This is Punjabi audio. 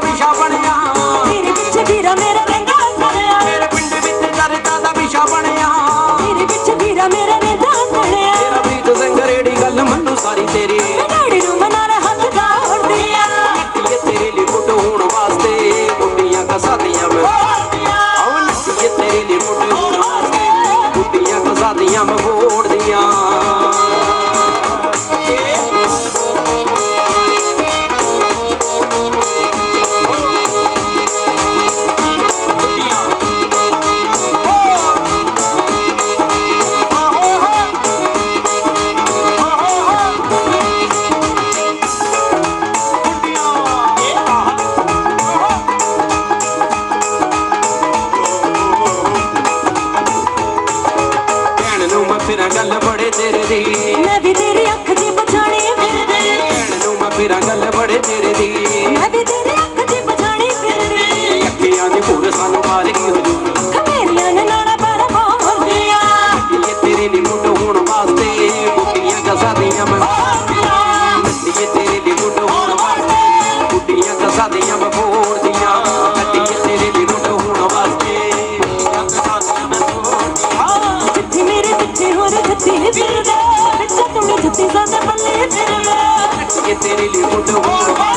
વિશા પણ ਸਾਡੀਆਂ ਬਖੂਰ ਦੀਆਂ। ਕੱਢੀ ਤੇਰੇ ਦਿਲੋਂ ਢੋਣ ਵਾਸਤੇ। ਜਿੱਥੇ ਮੇਰੇ ਪਿੱਛੇ ਹੋਰ ਜੱਤੀ ਫਿਰਦਾ ਵਿੱਚ ਤੂੰ ਜੱਤੀ ਜ਼ਿਆਦਾ ਬੱਲੇ ਫਿਰਦਾ ਕੱਢੀ ਤੇਰੇ ਲਈ ਢੋਣ ਵਾਸਤੇ।